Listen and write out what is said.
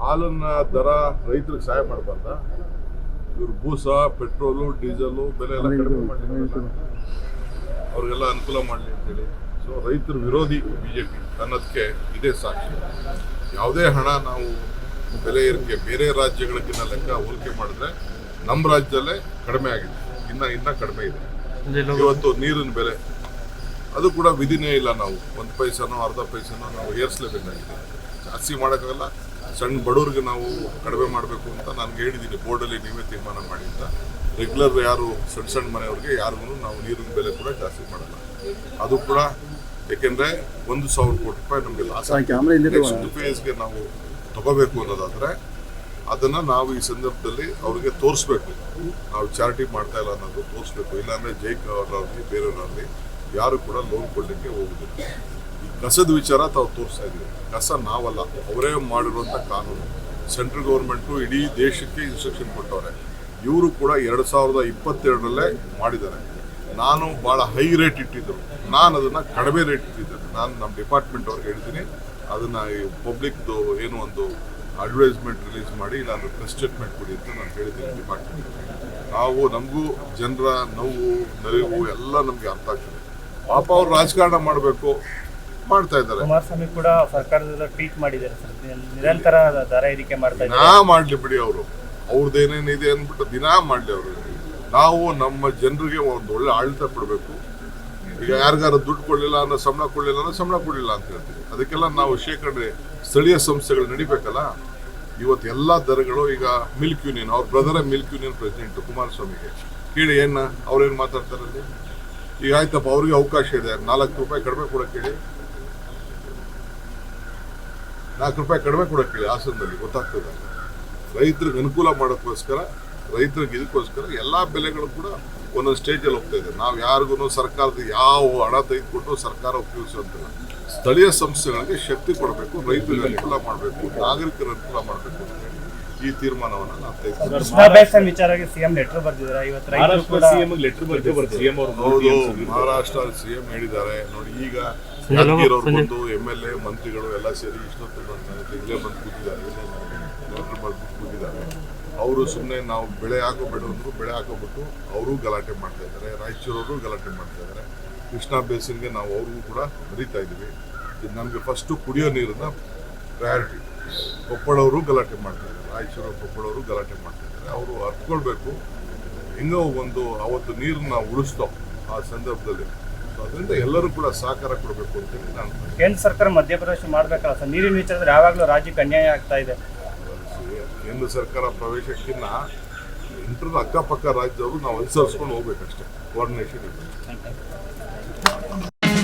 ಹಾಲನ್ನ ದರ ರೈತರಿಗೆ ಸಹಾಯ ಮಾಡಬಾರ್ದ? ಇವರು ಭೂಸ ಪೆಟ್ರೋಲು ಡೀಸೆಲು ಬೆಲೆ ಎಲ್ಲ ಕಡಿಮೆ ಮಾಡಿ ಅವ್ರಿಗೆಲ್ಲ ಅನುಕೂಲ ಮಾಡಲಿ ಅಂತೇಳಿ. ಸೊ ರೈತರ ವಿರೋಧಿ ಬಿ ಜೆ ಪಿ ಅನ್ನೋದಕ್ಕೆ ಇದೇ ಸಾಕ್ಷಿ. ಯಾವುದೇ ಹಣ ನಾವು ಬೆಲೆ ಏರಿಕೆ ಬೇರೆ ರಾಜ್ಯಗಳಿಗಿನ್ನ ಲೆಕ್ಕ ಹೋಲಿಕೆ ಮಾಡಿದ್ರೆ ನಮ್ಮ ರಾಜ್ಯದಲ್ಲೇ ಕಡಿಮೆ ಆಗಿದೆ. ಇನ್ನ ಇನ್ನ ಕಡಿಮೆ ಇದೆ. ಇವತ್ತು ನೀರಿನ ಬೆಲೆ ಅದು ಕೂಡ ವಿಧಿನೇ ಇಲ್ಲ ನಾವು. ಒಂದು ಪೈಸನೋ ಅರ್ಧ ಪೈಸನೋ ನಾವು ಏರಿಸಲೇಬೇಕಾಗಿದೆ. ಜಾಸ್ತಿ ಮಾಡೋಕ್ಕಾಗಲ್ಲ. ಸಣ್ಣ ಬಡವ್ರಿಗೆ ನಾವು ಕಡಿಮೆ ಮಾಡಬೇಕು ಅಂತ ನಾನು ಹೇಳಿದ್ದೀನಿ ಬೋರ್ಡಲ್ಲಿ ನೀವೇ ತೀರ್ಮಾನ ಮಾಡಿ ಅಂತ. ರೆಗ್ಯುಲರ್ ಯಾರು ಸಣ್ಣ ಸಣ್ಣ ಮನೆಯವ್ರಿಗೆ ಯಾರಿಗೂ ನಾವು ನೀರಿನ ಬೆಲೆ ಕೂಡ ಜಾಸ್ತಿ ಮಾಡಲ್ಲ. ಅದು ಕೂಡ ಏಕೆಂದರೆ ಒಂದು ಸಾವಿರ ಕೋಟಿ ರೂಪಾಯಿ ನಮಗೆ ಲಾಸ್ ನೆಕ್ಸ್ಟ್ ಫೇಸ್ಗೆ ನಾವು ತಗೋಬೇಕು ಅನ್ನೋದಾದರೆ ಅದನ್ನು ನಾವು ಈ ಸಂದರ್ಭದಲ್ಲಿ ಅವರಿಗೆ ತೋರಿಸ್ಬೇಕು. ನಾವು ಚಾರಿಟಿ ಮಾಡ್ತಾ ಇಲ್ಲ ಅನ್ನೋದು ತೋರಿಸ್ಬೇಕು. ಇಲ್ಲಾಂದ್ರೆ ಜೈಕ್ ಅವರಾಗಲಿ ಬೇರೆಯವರಾಗಲಿ ಯಾರು ಕೂಡ ಲೋನ್ ಕೊಡಲಿಕ್ಕೆ ಹೋಗುದಿಲ್ಲ. ಕಸದ ವಿಚಾರ ತಾವು ತೋರಿಸ್ತಾ ಇದ್ದೀವಿ. ಕಸ ನಾವಲ್ಲ, ಅವರೇ ಮಾಡಿರುವಂಥ ಕಾನೂನು. ಸೆಂಟ್ರಲ್ ಗೌರ್ಮೆಂಟು ಇಡೀ ದೇಶಕ್ಕೆ ಇನ್ಸ್ಟ್ರಕ್ಷನ್ ಕೊಟ್ಟವ್ರೆ. ಇವರು ಕೂಡ ಎರಡು ಸಾವಿರದ ಇಪ್ಪತ್ತೆರಡರಲ್ಲೇ ಮಾಡಿದ್ದಾರೆ. ನಾನು ಭಾಳ ಹೈ ರೇಟ್ ಇಟ್ಟಿದ್ದರು ನಾನು ಅದನ್ನು ಕಡಿಮೆ ರೇಟ್ ಇಟ್ಟಿದ್ದೆ. ನಾನು ನಮ್ಮ ಡಿಪಾರ್ಟ್ಮೆಂಟ್ ಅವ್ರಿಗೆ ಹೇಳ್ತೀನಿ. ಅದನ್ನು ಪಬ್ಲಿಕ್ದು ಏನು ಒಂದು ಅಡ್ವರ್ಟೈಸ್ಮೆಂಟ್ ರಿಲೀಸ್ ಮಾಡಿ, ನಾನು ಪ್ರೆಸ್ ಸ್ಟೇಟ್ಮೆಂಟ್ ಕೊಡಿ ಅಂತ ನಾನು ಹೇಳಿದ್ದೀನಿ ಡಿಪಾರ್ಟ್ಮೆಂಟ್ ನಾವು, ನಮಗೂ ಜನರ ನೋವು, ನರಿವು ಎಲ್ಲ ನಮಗೆ ಅರ್ಥ ಆಗ್ತದೆ. ಪಾಪ ಅವ್ರು ರಾಜಕಾರಣ ಮಾಡಬೇಕು. ಮಾಡ್ತಾ ಇದ್ದಾರೆ. ಕುಮಾರಸ್ವಾಮಿ ಕೂಡ ಸರ್ಕಾರದಿಂದ ಟ್ವೀಟ್ ಮಾಡಿದ್ದಾರೆ ಸರ್. ನಿರಂತರ ದರ ಏರಿಕೆ ಮಾಡ್ತಾ ದಿನಾ ಇದ್ದಾರೆ ಮಾಡ್ಲಿ ಬಿಡಿ ಅವರು. ಅವ್ರದ್ದು ಏನೇನಿದೆ ಅಂದ್ಬಿಟ್ಟು ದಿನಾ ಮಾಡಲಿ ಅವರು. ನಾವು ನಮ್ಮ ಜನರಿಗೆ ಒಂದು ಒಳ್ಳೆ ಆಡಳಿತ ಕೊಡಬೇಕು. ಈಗ ಯಾರಿಗಾರು ದುಡ್ಡು ಕೊಡಲಿಲ್ಲ ಅನ್ನೋ ಸಂಬಳ ಕೊಡಲಿಲ್ಲ ಅನ್ನೋ ಸಂಬಳ ಕೊಡಲಿಲ್ಲ ಅಂತ ಹೇಳ್ತೀವಿ. ಅದಕ್ಕೆಲ್ಲ ನಾವು ಶೇಖರಣೆ ಸ್ಥಳೀಯ ಸಂಸ್ಥೆಗಳು ನಡಿಬೇಕಲ್ಲ. ಇವತ್ತು ಎಲ್ಲ ದರಗಳು ಈಗ ಮಿಲ್ಕ್ ಯೂನಿಯನ್ ಅವ್ರ ಬ್ರದರ್ ಮಿಲ್ಕ್ ಯೂನಿಯನ್ ಪ್ರೆಸಿಡೆಂಟ್ ಕುಮಾರಸ್ವಾಮಿಗೆ. ಕೇಳಿ ಏನ ಅವ್ರೇನು ಮಾತಾಡ್ತಾರಲ್ಲಿ ಈಗ ಆಯ್ತಪ್ಪ ಅವ್ರಿಗೆ ಅವಕಾಶ ಇದೆ. ನಾಲ್ಕು ರೂಪಾಯಿ ಕಡಿಮೆ ಕೊಡಕ್ಕೆ ಹೇಳಿ. ನಾಲ್ಕು ರೂಪಾಯಿ ಕಡಿಮೆ ಕೊಡಕ್ಕೆ ಹೇಳಿ ಹಾಸನದಲ್ಲಿ ಗೊತ್ತಾಗ್ತದೆ. ರೈತರಿಗೆ ಅನುಕೂಲ ಮಾಡೋಕ್ಕೋಸ್ಕರ ರೈತರಿಗೆ ಇದಕ್ಕೋಸ್ಕರ ಎಲ್ಲ ಬೆಲೆಗಳು ಕೂಡ ಒಂದೊಂದು ಸ್ಟೇಜಲ್ಲಿ ಹೋಗ್ತಾ ಇದೆ. ನಾವು ಯಾರಿಗೂ ಸರ್ಕಾರದ ಯಾವ ಹಣ ತೆಗೆದುಕೊಂಡು ಸರ್ಕಾರ ಉಪಯೋಗಿಸುವಂತಿಲ್ಲ. ಸ್ಥಳೀಯ ಸಂಸ್ಥೆಗಳಿಗೆ ಶಕ್ತಿ ಕೊಡಬೇಕು ರೈತರಿಗೆ ಅನುಕೂಲ ಮಾಡಬೇಕು ನಾಗರಿಕರ ಅನುಕೂಲ ಮಾಡಬೇಕು ಅಂತ ಹೇಳಿ ಈ ತೀರ್ಮಾನವನ್ನು ನಾವು ತೆಗೆದುಕೊಂಡು ಮಹಾರಾಷ್ಟ್ರ ಸಿಎಂ ಹೇಳಿದ್ದಾರೆ. ನೋಡಿ ಈಗ ಬಂದು ಎಂ ಎಲ್ ಎ ಮಂತ್ರಿಗಳು ಎಲ್ಲ ಸೇರಿ ಇಷ್ಟೊತ್ತು ಇಲ್ಲೇ ಬಂದು ಕೂತಿದ್ದಾರೆ ಇಲ್ಲೇ ಅವರು ಸುಮ್ಮನೆ ನಾವು ಬೆಳೆ ಹಾಕೋಬೇಡ ಅಂದ್ರು ಬೆಳೆ ಹಾಕೋಬಿಟ್ಟು ಅವರು ಗಲಾಟೆ ಮಾಡ್ತಾ ಇದ್ದಾರೆ ರಾಯಚೂರವರು ಗಲಾಟೆ ಮಾಡ್ತಾ ಇದ್ದಾರೆ. ಕೃಷ್ಣಾ ಬೇಸಿನ್ಗೆ ನಾವು ಅವ್ರಿಗೂ ಕೂಡ ಹರಿತಾ ಇದ್ದೀವಿ. ಇದು ನಮಗೆ ಫಸ್ಟು ಕುಡಿಯೋ ನೀರನ್ನ ಪ್ರಯಾರಿಟಿ ಕೊಪ್ಪಳವರು ಗಲಾಟೆ ಮಾಡ್ತಾ ಇದ್ದಾರೆ ರಾಯಚೂರು ಕೊಪ್ಪಳವರು ಗಲಾಟೆ ಮಾಡ್ತಾ ಇದ್ದಾರೆ. ಅವರು ಅರ್ಥಕೊಳ್ಬೇಕು ಹೆಂಗೋ ಒಂದು ಅವತ್ತು ನೀರನ್ನ ಉಳಿಸ್ತೋ ಆ ಸಂದರ್ಭದಲ್ಲಿ. ಅದರಿಂದ ಎಲ್ಲರೂ ಕೂಡ ಸಹಕಾರ ಕೊಡಬೇಕು ಅಂತೇಳಿ ನಾನು ಕೇಂದ್ರ ಸರ್ಕಾರ ಮಧ್ಯಪ್ರದೇಶ ಮಾಡಬೇಕಲ್ಲ ಸರ್? ನೀರಿನ ವಿಚಾರದಲ್ಲಿ ಯಾವಾಗಲೂ ರಾಜ್ಯಕ್ಕೆ ಅನ್ಯಾಯ ಆಗ್ತಾ ಇದೆ. ಕೇಂದ್ರ ಸರ್ಕಾರ ಪ್ರವೇಶಕ್ಕಿನ್ನ ಇಂಟ್ರದ ಅಕ್ಕಪಕ್ಕ ರಾಜ್ಯದವರು ನಾವು ಅನುಸರಿಸ್ಕೊಂಡು ಹೋಗ್ಬೇಕಷ್ಟೇ. ಕೋಆರ್ಡಿನೇಷನ್ ಇದೆ